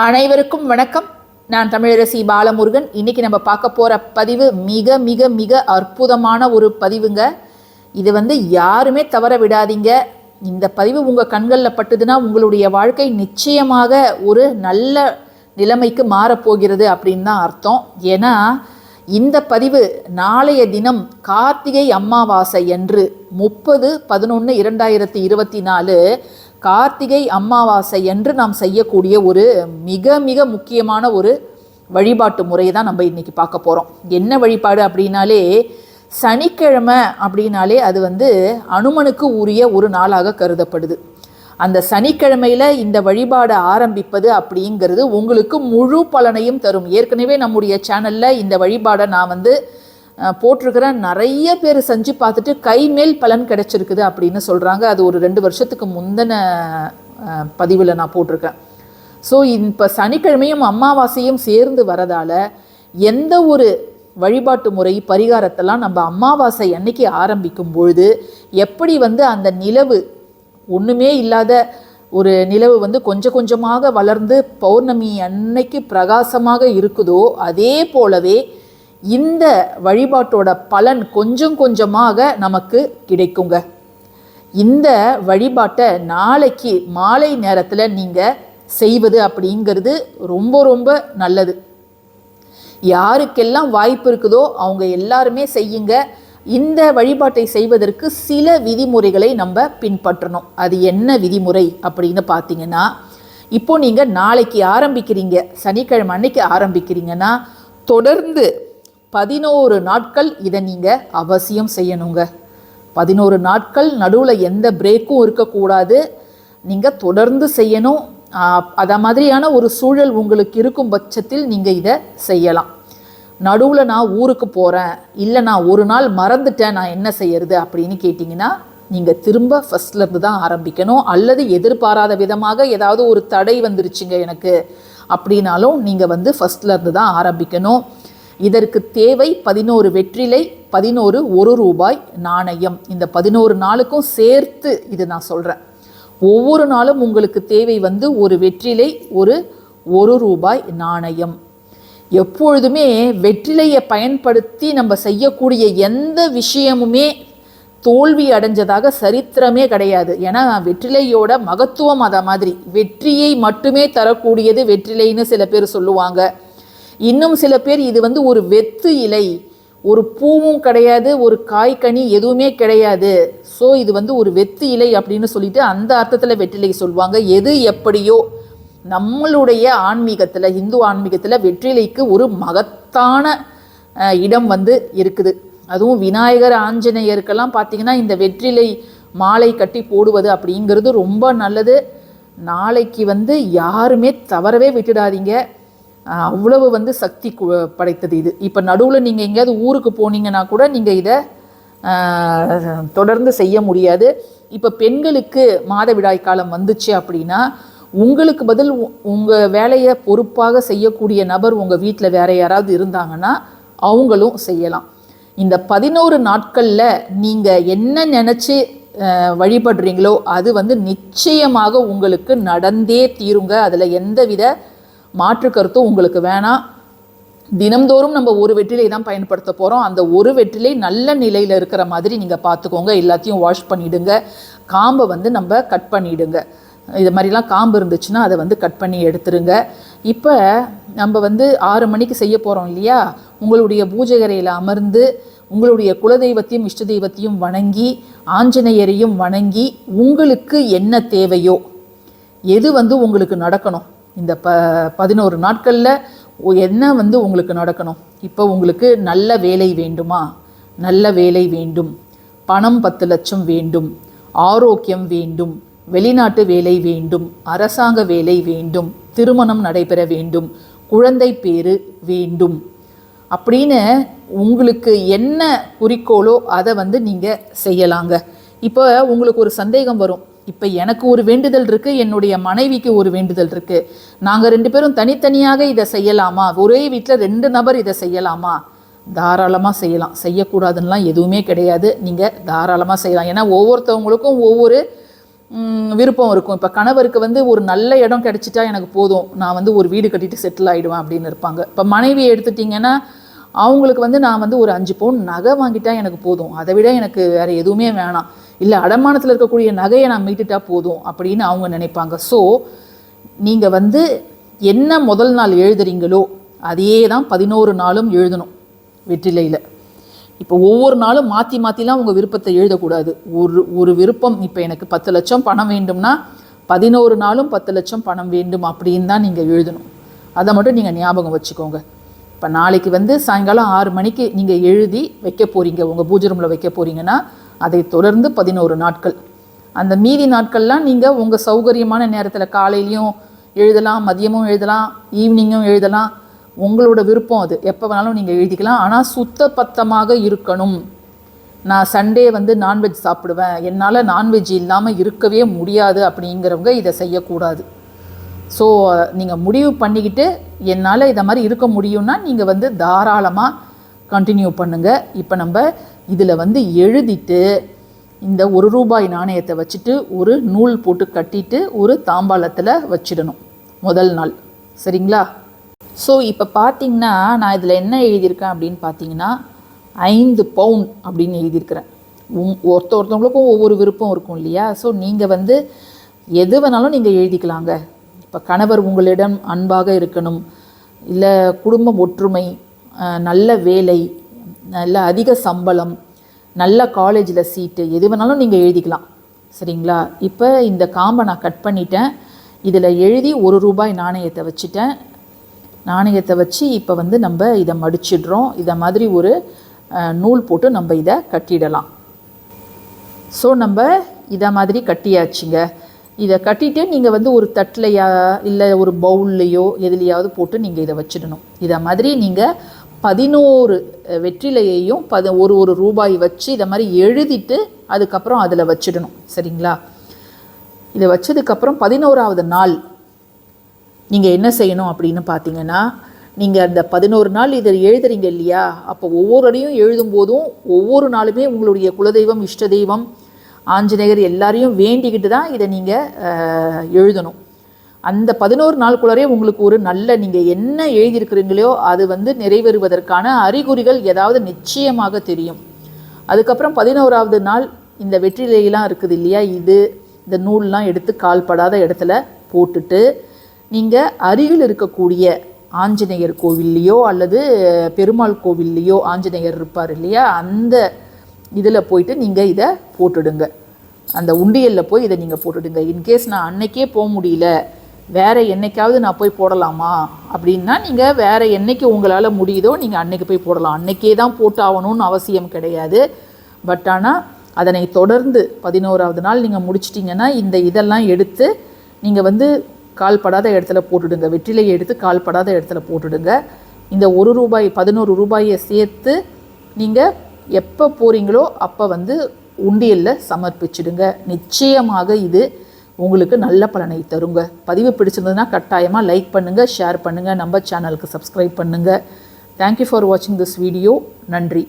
அனைவருக்கும் வணக்கம். நான் தமிழரசி பாலமுருகன். இன்றைக்கி நம்ம பார்க்க போகிற பதிவு மிக மிக மிக அற்புதமான ஒரு பதிவுங்க. இது வந்து யாருமே தவற விடாதீங்க. இந்த பதிவு உங்கள் கண்களில் பட்டுதுன்னா உங்களுடைய வாழ்க்கை நிச்சயமாக ஒரு நல்ல நிலைமைக்கு மாறப்போகிறது அப்படின்னு தான் அர்த்தம். ஏன்னா இந்த பதிவு நாளைய தினம் கார்த்திகை அமாவாசை என்று முப்பது பதினொன்று இரண்டாயிரத்தி இருபத்தி நாலு கார்த்திகை அமாவாசை என்று நாம் செய்யக்கூடிய ஒரு மிக மிக முக்கியமான ஒரு வழிபாட்டு முறையை தான் நம்ம இன்றைக்கி பார்க்க போகிறோம் என்ன வழிபாடு அப்படின்னாலே சனிக்கிழமை அப்படின்னாலே அது வந்து அனுமனுக்கு உரிய ஒரு நாளாக கருதப்படுது. அந்த சனிக்கிழமையில் இந்த வழிபாடை ஆரம்பிப்பது அப்படிங்கிறது உங்களுக்கு முழு பலனையும் தரும். ஏற்கனவே நம்முடைய சேனலில் இந்த வழிபாடை நான் வந்து போட்டிருக்கிற நிறைய பேர் செஞ்சு பார்த்துட்டு கைமேல் பலன் கிடைச்சிருக்குது அப்படின்னு சொல்கிறாங்க அது ஒரு ரெண்டு வருஷத்துக்கு முந்தின பதிவில் நான் போட்டிருக்கேன். ஸோ இப்போ சனிக்கிழமையும் அமாவாசையும் சேர்ந்து வரதால் எந்த ஒரு வழிபாட்டு முறை பரிகாரத்தெல்லாம் நம்ம அமாவாசை அன்னைக்கு ஆரம்பிக்கும் பொழுது எப்படி வந்து அந்த நிலவு ஒன்றுமே இல்லாத ஒரு நிலவு வந்து கொஞ்சம் கொஞ்சமாக வளர்ந்து பௌர்ணமி அன்னைக்கு பிரகாசமாக இருக்குதோ அதே போலவே இந்த வழிபாட்டோட பலன் கொஞ்சம் கொஞ்சமாக நமக்கு கிடைக்குங்க. இந்த வழிபாட்டை நாளைக்கு மாலை நேரத்தில் நீங்கள் செய்வது அப்படிங்கிறது ரொம்ப ரொம்ப நல்லது. யாருக்கெல்லாம் வாய்ப்பு இருக்குதோ அவங்க எல்லாருமே செய்யுங்க. இந்த வழிபாட்டை செய்வதற்கு சில விதிமுறைகளை நம்ம பின்பற்றணும். அது என்ன விதிமுறை அப்படின்னு பார்த்தீங்கன்னா இப்போ நீங்கள் நாளைக்கு ஆரம்பிக்கிறீங்க சனிக்கிழமை அன்னைக்கு ஆரம்பிக்கிறீங்கன்னா தொடர்ந்து பதினோரு நாட்கள் இதை நீங்கள் அவசியம் செய்யணுங்க. பதினோரு நாட்கள் நடுவில் எந்த பிரேக்கும் இருக்கக்கூடாது. நீங்கள் தொடர்ந்து செய்யணும். அதை மாதிரியான ஒரு சூழல் உங்களுக்கு இருக்கும் பட்சத்தில் நீங்கள் இதை செய்யலாம். நடுவில் நான் ஊருக்கு போகிறேன் இல்லை நான் ஒரு நாள் மறந்துட்டேன் நான் என்ன செய்யறது அப்படின்னு கேட்டிங்கன்னா நீங்கள் திரும்ப ஃபஸ்ட்லேருந்து தான் ஆரம்பிக்கணும். அல்லது எதிர்பாராத விதமாக ஏதாவது ஒரு தடை வந்துருச்சுங்க எனக்கு அப்படின்னாலும் நீங்கள் வந்து ஃபஸ்ட்லேருந்து தான் ஆரம்பிக்கணும். இதற்கு தேவை பதினோரு வெற்றிலை பதினோரு ஒரு ரூபாய் நாணயம். இந்த பதினோரு நாளுக்கும் சேர்த்து இது நான் சொல்கிறேன் ஒவ்வொரு நாளும் உங்களுக்கு தேவை வந்து ஒரு வெற்றிலை ஒரு ஒரு ரூபாய் நாணயம். எப்பொழுதுமே வெற்றிலையை பயன்படுத்தி நம்ம செய்யக்கூடிய எந்த விஷயமுமே தோல்வி அடைஞ்சதாக சரித்திரமே கிடையாது. ஏன்னா வெற்றிலையோட மகத்துவம் அத மாதிரி. வெற்றியை மட்டுமே தரக்கூடியது வெற்றிலைன்னு சில பேர் சொல்லுவாங்க. இன்னும் சில பேர் இது வந்து ஒரு வெத்து இலை. ஒரு பூவும் கிடையாது ஒரு காய்கனி எதுவுமே கிடையாது. ஸோ இது வந்து ஒரு வெத்து இலை அப்படின்னு சொல்லிட்டு அந்த அர்த்தத்தில் வெற்றிலை சொல்லுவாங்க எது எப்படியோ நம்மளுடைய ஆன்மீகத்தில் இந்து ஆன்மீகத்தில் வெற்றிலைக்கு ஒரு மகத்தான இடம் வந்து இருக்குது. அதுவும் விநாயகர் ஆஞ்சநேயருக்கெல்லாம் பார்த்தீங்கன்னா இந்த வெற்றிலை மாலை கட்டி போடுவது அப்படிங்கிறது ரொம்ப நல்லது. நாளைக்கு வந்து யாருமே தவறவே விட்டுடாதீங்க. அவ்வளவு வந்து சக்தி கு- படைத்தது இது. இப்போ நடுவில் நீங்கள் எங்கேயாவது ஊருக்கு போனீங்கன்னா கூட நீங்கள் இதை தொடர்ந்து செய்ய முடியாது. இப்போ பெண்களுக்கு மாதவிடாய் காலம் வந்துச்சு அப்படின்னா உங்களுக்கு பதில் உங்கள் வேலையை பொறுப்பாக செய்யக்கூடிய நபர் உங்கள் வீட்டில் வேற யாராவது இருந்தாங்கன்னா அவங்களும் செய்யலாம். இந்த பதினோரு நாட்களில் நீங்கள் என்ன நினச்சி வழிபடுறீங்களோ அது வந்து நிச்சயமாக உங்களுக்கு நடந்தே தீருங்க. அதில் எந்தவித மாற்று கருத்தும் உங்களுக்கு வேணாம் தினம்தோறும் நம்ம ஒரு வெற்றிலை தான் பயன்படுத்த போகிறோம் அந்த ஒரு வெற்றிலை நல்ல நிலையில் இருக்கிற மாதிரி நீங்கள் பார்த்துக்கோங்க. எல்லாத்தையும் வாஷ் பண்ணிவிடுங்க காம்பை வந்து நம்ம கட் பண்ணிவிடுங்க இது மாதிரிலாம் காம்பு இருந்துச்சுன்னா அதை வந்து கட் பண்ணி எடுத்துருங்க. இப்போ நம்ம வந்து ஆறு மணிக்கு செய்ய போகிறோம் இல்லையா? உங்களுடைய பூஜைகரையில் அமர்ந்து உங்களுடைய குலதெய்வத்தையும் இஷ்ட தெய்வத்தையும் வணங்கி ஆஞ்சநேயரையும் வணங்கி உங்களுக்கு என்ன தேவையோ எது வந்து உங்களுக்கு நடக்கணும்? இந்த ப பதினோரு நாட்களில் என்ன வந்து உங்களுக்கு நடக்கணும்? இப்போ உங்களுக்கு நல்ல வேலை வேண்டுமா? நல்ல வேலை வேண்டும். பணம் பத்து லட்சம் வேண்டும். ஆரோக்கியம் வேண்டும். வெளிநாட்டு வேலை வேண்டும். அரசாங்க வேலை வேண்டும். திருமணம் நடைபெற வேண்டும். குழந்தை பேரு வேண்டும். அப்படின்னு உங்களுக்கு என்ன குறிக்கோளோ அதை வந்து நீங்கள் செய்யலாங்க. இப்போ உங்களுக்கு ஒரு சந்தேகம் வரும். இப்போ எனக்கு ஒரு வேண்டுதல் இருக்குது என்னுடைய மனைவிக்கு ஒரு வேண்டுதல் இருக்குது நாங்கள் ரெண்டு பேரும் தனித்தனியாக இதை செய்யலாமா? ஒரே வீட்டில் ரெண்டு நபர் இதை செய்யலாமா? தாராளமாக செய்யலாம். செய்யக்கூடாதுன்னெலாம் எதுவுமே கிடையாது. நீங்கள் தாராளமாக செய்யலாம். ஏன்னா ஒவ்வொருத்தவங்களுக்கும் ஒவ்வொரு விருப்பம் இருக்கும். இப்போ கணவருக்கு வந்து ஒரு நல்ல இடம் கிடைச்சிட்டா எனக்கு போதும். நான் வந்து ஒரு வீடு கட்டிட்டு செட்டில் ஆகிடுவேன் அப்படின்னு இருப்பாங்க. இப்போ மனைவி எடுத்துட்டிங்கன்னா அவங்களுக்கு வந்து நான் வந்து ஒரு அஞ்சு பவுன் நகை வாங்கிட்டா எனக்கு போதும். அதை விட எனக்கு வேறு எதுவுமே வேணாம். இல்லை அடமானத்தில் இருக்கக்கூடிய நகையை நான் மீட்டுட்டா போதும் அப்படின்னு அவங்க நினைப்பாங்க. ஸோ நீங்கள் வந்து என்ன முதல் நாள் எழுதுறீங்களோ அதையே தான் பதினோரு நாளும் எழுதணும் வெற்றிலையில். இப்போ ஒவ்வொரு நாளும் மாற்றி மாற்றிலாம் உங்கள் விருப்பத்தை எழுதக்கூடாது. ஒரு ஒரு விருப்பம் இப்போ எனக்கு பத்து லட்சம் பணம் வேண்டும்னா பதினோரு நாளும் பத்து லட்சம் பணம் வேண்டும் அப்படின்னு தான் நீங்கள் எழுதணும். அதை மட்டும் நீங்கள் ஞாபகம் வச்சுக்கோங்க. இப்போ நாளைக்கு வந்து சாயங்காலம் ஆறு மணிக்கு நீங்கள் எழுதி வைக்க போகிறீங்க உங்கள் பூஜை ரூமில் வைக்க போகிறீங்கன்னா அதை தொடர்ந்து பதினோரு நாட்கள். அந்த மீதி நாட்கள்லாம் நீங்கள் உங்கள் சௌகரியமான நேரத்தில் காலையிலையும் எழுதலாம் மதியமும் எழுதலாம் ஈவினிங்கும் எழுதலாம். உங்களோட விருப்பம் அது. எப்போ வேணாலும் நீங்கள் எழுதிக்கலாம். ஆனால் சுத்த பத்தமாக இருக்கணும். நான் சண்டே வந்து நான்வெஜ் சாப்பிடுவேன். என்னால் நான்வெஜ் இல்லாமல் இருக்கவே முடியாது அப்படிங்கிறவங்க இதை செய்யக்கூடாது. ஸோ நீங்கள் முடிவு பண்ணிக்கிட்டு என்னால் இதை மாதிரி இருக்க முடியும்னா நீங்கள் வந்து தாராளமாக கண்டினியூ பண்ணுங்கள் இப்போ நம்ம இதில் வந்து எழுதிட்டு இந்த ஒரு ரூபாய் நாணயத்தை வச்சுட்டு ஒரு நூல் போட்டு கட்டிட்டு ஒரு தாம்பாளத்தில் வச்சிடணும் முதல் நாள். சரிங்களா? ஸோ இப்போ பார்த்தீங்கன்னா நான் இதில் என்ன எழுதியிருக்கேன் அப்படின்னு பார்த்தீங்கன்னா ஐந்து பவுன் அப்படின்னு எழுதியிருக்கிறேன். உங் ஒருத்த ஒருத்தவங்களுக்கும் ஒவ்வொரு விருப்பம் இருக்கும் இல்லையா? ஸோ நீங்கள் வந்து எது வேணாலும் நீங்கள் எழுதிக்கலாங்க. இப்போ கணவர் உங்களிடம் அன்பாக இருக்கணும். இல்லை குடும்பம் ஒற்றுமை நல்ல வேலை நல்ல அதிக சம்பளம் நல்ல காலேஜில் சீட்டு எது வேணாலும் நீங்கள் எழுதிக்கலாம். சரிங்களா? இப்போ இந்த காம்பை நான் கட் பண்ணிட்டேன். இதில் எழுதி ஒரு ரூபாய் நாணயத்தை வச்சுட்டேன். நாணயத்தை வச்சு இப்போ வந்து நம்ம இதை மடிச்சிடுறோம். இதை மாதிரி ஒரு நூல் போட்டு நம்ம இதை கட்டிடலாம். ஸோ நம்ம இதை மாதிரி கட்டியாச்சுங்க. இதை கட்டிட்டு நீங்கள் வந்து ஒரு தட்டிலையா இல்லை ஒரு பவுல்லையோ எதுலையாவது போட்டு நீங்கள் இதை வச்சிடணும். இதை மாதிரி நீங்கள் பதினோரு வெற்றிலையையும் பத ஒரு ஒரு ரூபாய் வச்சு இதை மாதிரி எழுதிட்டு அதுக்கப்புறம் அதில் வச்சிடணும். சரிங்களா? இதை வச்சதுக்கப்புறம் பதினோராவது நாள் நீங்கள் என்ன செய்யணும் அப்படின்னு பார்த்தீங்கன்னா நீங்கள் அந்த பதினோரு நாள் இதை எழுதுறீங்க இல்லையா? அப்போ ஒவ்வொரு அடியும் எழுதும்போதும் ஒவ்வொரு நாளுமே உங்களுடைய குலதெய்வம் இஷ்ட தெய்வம் ஆஞ்சநேயர் எல்லாரையும் வேண்டிக்கிட்டு தான் இதை நீங்கள் எழுதணும். அந்த பதினோரு நாளுக்குள்ளாரே உங்களுக்கு ஒரு நல்ல நீங்கள் என்ன எழுதியிருக்கிறீங்களோ அது வந்து நிறைவேறுவதற்கான அறிகுறிகள் ஏதாவது நிச்சயமாக தெரியும். அதுக்கப்புறம் பதினோராவது நாள் இந்த வெற்றிலையெல்லாம் இருக்குது இல்லையா? இது இந்த நூல்லாம் எடுத்து கால்படாத இடத்துல போட்டுட்டு நீங்கள் அருகில் இருக்கக்கூடிய ஆஞ்சநேயர் கோவில்லையோ அல்லது பெருமாள் கோவில்லையோ ஆஞ்சநேயர் இருப்பார் இல்லையா? அந்த இதில் போயிட்டு நீங்கள் இதை போட்டுடுங்க. அந்த உண்டியலில் போய் இதை நீங்கள் போட்டுடுங்க. இன்கேஸ் நான் அன்னைக்கே போக முடியல வேறு என்னைக்காவது நான் போய் போடலாமா? அப்படின்னா நீங்கள் வேற என்றைக்கு உங்களால் முடியுதோ நீங்கள் அன்னைக்கு போய் போடலாம். அன்னைக்கே தான் போட்டு ஆகணும்னு அவசியம் கிடையாது. பட் ஆனால் அதனை தொடர்ந்து பதினோராவது நாள் நீங்கள் முடிச்சிட்டிங்கன்னா இந்த இதெல்லாம் எடுத்து நீங்கள் வந்து கால்படாத இடத்துல போட்டுடுங்க. வெற்றிலையை எடுத்து கால்படாத இடத்துல போட்டுடுங்க. இந்த ஒரு ரூபாய் பதினோரு ரூபாயை சேர்த்து நீங்கள் எப்போ போகிறீங்களோ அப்போ வந்து உண்டியலில் சமர்ப்பிச்சிடுங்க. நிச்சயமாக இது உங்களுக்கு நல்ல பலனை தருங்க. பதிவு பிடிச்சிருந்ததுன்னா கட்டாயமாக லைக் பண்ணுங்கள் ஷேர் பண்ணுங்கள் நம்ம சேனலுக்கு சப்ஸ்கிரைப் பண்ணுங்கள் தேங்க்யூ ஃபார் வாட்சிங் திஸ் வீடியோ நன்றி.